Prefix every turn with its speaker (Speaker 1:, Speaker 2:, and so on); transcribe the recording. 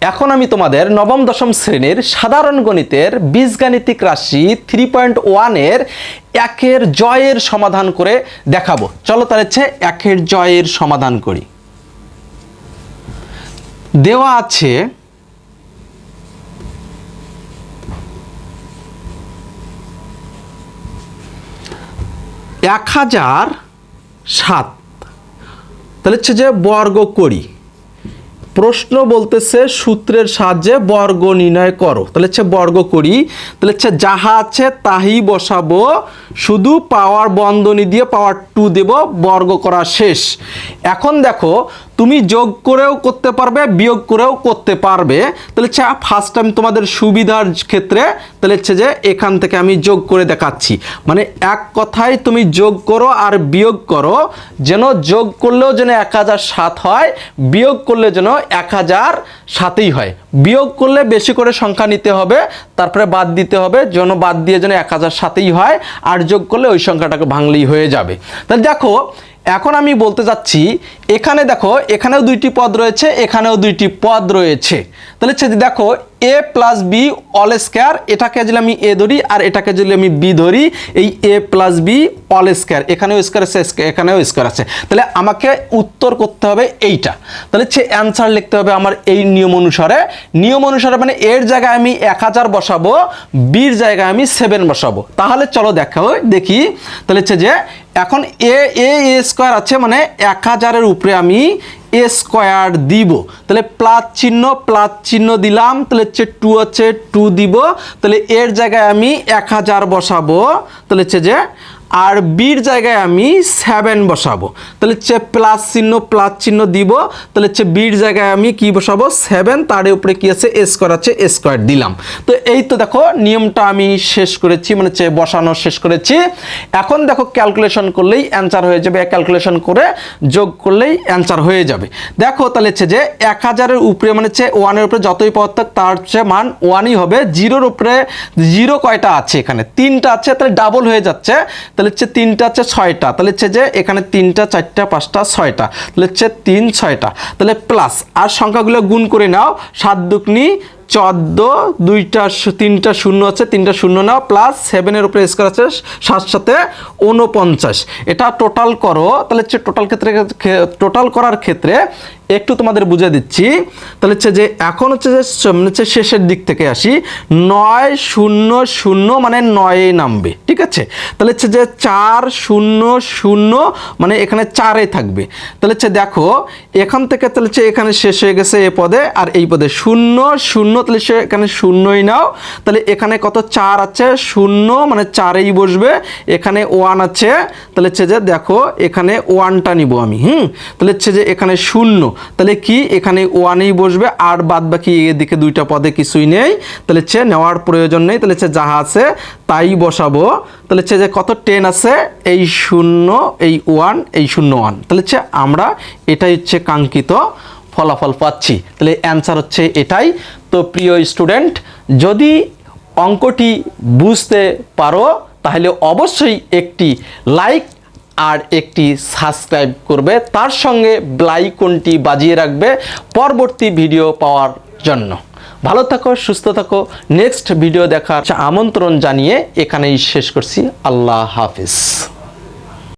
Speaker 1: এখন আমি তোমাদের নবম, দশম শ্রেণির সাধারণ গণিতের বীজগাণিতিক রাশি থ্রি পয়েন্ট ওয়ানের একের জয়ের সমাধান করে দেখাবো। চলো তাহলে হচ্ছে একের জয়ের সমাধান করি। দেওয়া আছে এক হাজার সাত। তাহলে হচ্ছে যে বর্গ করি। প্রশ্ন বলতেছে, সূত্রের সাহায্যে বর্গ নির্ণয় করো। তাহলে হচ্ছে বর্গ করি, তাহলে হচ্ছে যাহা আছে তাহি বসাবো, শুধু পাওয়ার বন্ধনী দিয়ে পাওয়ার টু দেব, বর্গ করা শেষ। এখন দেখো তুমি যোগ করেও করতে পারবে, বিয়োগ করেও করতে পারবে। তাহলে হচ্ছে ফার্স্ট টাইম তোমাদের সুবিধার ক্ষেত্রে তাহলে হচ্ছে যে এখান থেকে আমি যোগ করে দেখাচ্ছি। মানে এক কথায় তুমি যোগ করো আর বিয়োগ করো, যেন যোগ করলেও যেন এক হাজার সাত হয়, বিয়োগ করলে যেন এক হাজার সাতেই হয়। বিয়োগ করলে বেশি করে সংখ্যা নিতে হবে, তারপরে বাদ দিতে হবে, যেন বাদ দিয়ে যেন এক হাজার সাতেই হয়, আর যোগ করলে ওই সংখ্যাটাকে ভাঙলেই হয়ে যাবে। তাহলে দেখো এখন আমি বলতে যাচ্ছি, এখানে দেখো, এখানেও দুইটি পদ রয়েছে, এখানেও দুইটি পদ রয়েছে। তাহলে হচ্ছে দেখো A plus B whole square এটাকে যদি আমি এ ধরি আর এটাকে যদি আমি বি ধরি, এই A plus B whole square এখানেও স্কোয়ার আছে এখানেও স্কোয়ার আছে। তাহলে আমাকে উত্তর করতে হবে এইটা। তাহলে হচ্ছে অ্যান্সার লিখতে হবে আমার এই নিয়ম অনুসারে। নিয়ম অনুসারে মানে এর জায়গায় আমি এক হাজার বসাবো বির জায়গায় আমি সেভেন বসাবো। তাহলে চলো দেখা দেখি। তাহলে হচ্ছে যে এখন এ এ স্কোয়ার আছে মানে এক হাজারের উপরে আমি এ স্কোয়ার দিব। তাহলে প্লাস চিহ্ন প্লাস চিহ্ন দিলাম, তাহলে হচ্ছে টু আছে টু দিব। তাহলে এর জায়গায় আমি এক হাজার বসাবো। তাহলে হচ্ছে যে আর বির জায়গায় আমি সেভেন বসাবো। তাহলে হচ্ছে প্লাস চিহ্ন প্লাস চিহ্ন দিব। তাহলে হচ্ছে বির জায়গায় আমি কি বসাবো? সেভেন তার উপরে কি আছে? স্কোয়ার আছে স্কোয়ার দিলাম। তো এই তো দেখো, নিয়মটা আমি শেষ করেছি মানে হচ্ছে বসানো শেষ করেছি। এখন দেখো ক্যালকুলেশন করলেই অ্যান্সার হয়ে যাবে। ক্যালকুলেশন করে যোগ করলেই অ্যান্সার হয়ে যাবে। দেখো তাহলে হচ্ছে যে এক হাজারের উপরে মানে হচ্ছে ওয়ানের উপরে যতই পদ থাক, তার হচ্ছে মান ওয়ানই হবে। জিরোর উপরে জিরো কয়টা আছে এখানে? তিনটা আছে, তাহলে ডাবল হয়ে যাচ্ছে। তাহলে হচ্ছে তিনটা আছে ছয়টা। তাহলে হচ্ছে যে এখানে তিনটা, চারটা, পাঁচটা, ছয়টা। তাহলে হচ্ছে তিন, ছয়টা। তাহলে প্লাস আর সংখ্যাগুলো গুণ করে নাও, সাত দুকনি চোদ্দ, দুইটা তিনটা শূন্য আছে, তিনটা শূন্য নাও প্লাস সেভেনের উপরে স্কোয়ার আছে সাত সাথে উনপঞ্চাশ এটা টোটাল করো, তাহলে হচ্ছে টোটাল ক্ষেত্রে টোটাল করার ক্ষেত্রে একটু তোমাদের বুঝে দিচ্ছি। তাহলে হচ্ছে যে এখন হচ্ছে যে মানে হচ্ছে শেষের দিক থেকে আসি, নয় শূন্য শূন্য মানে নয়ে নামবে, ঠিক আছে? তাহলে হচ্ছে যে চার শূন্য শূন্য মানে এখানে চারে থাকবে। তাহলে হচ্ছে দেখো, এখান থেকে তাহলে হচ্ছে এখানে শেষ হয়ে গেছে এ পদে, আর এই পদে শূন্য শূন্য তাহলে সে এখানে শূন্যই নাও। তাহলে এখানে কত? চার আছে। শূন্য মানে চারেই বসবে। এখানে ওয়ান আছে। তাহলে হচ্ছে যে দেখো, এখানে ওয়ানটা নিব আমি, হুম? তাহলে হচ্ছে যে এখানে শূন্য। তাহলে কি? এখানে ওয়ানেই বসবে। আর বাদ বাকি এদিকে দুইটা পদে কিছুই নেই। তাহলে হচ্ছে নেওয়ার প্রয়োজন নেই। তাহলে হচ্ছে যাহা আছে তাই বসাবো। তাহলে হচ্ছে যে কত? টেন আছে। এই শূন্য, এই ওয়ান, এই শূন্য, ওয়ান। তাহলে হচ্ছে আমরা এটাই হচ্ছে কাঙ্ক্ষিত। ফলাফল পাচ্ছি। তাহলে অ্যান্সার হচ্ছে এটাই। তো প্রিয় স্টুডেন্ট যদি অঙ্কটি বুঝতে পারো, তাহলে অবশ্যই একটি লাইক আর একটি সাবস্ক্রাইব করবে। তার সঙ্গে ব্লাইকনটি বাজিয়ে রাখবে পরবর্তী ভিডিও পাওয়ার জন্য। ভালো থাকো, সুস্থ থাকো। নেক্সট ভিডিও দেখার আমন্ত্রণ জানিয়ে এখানেই শেষ করছি। আল্লাহ হাফিজ।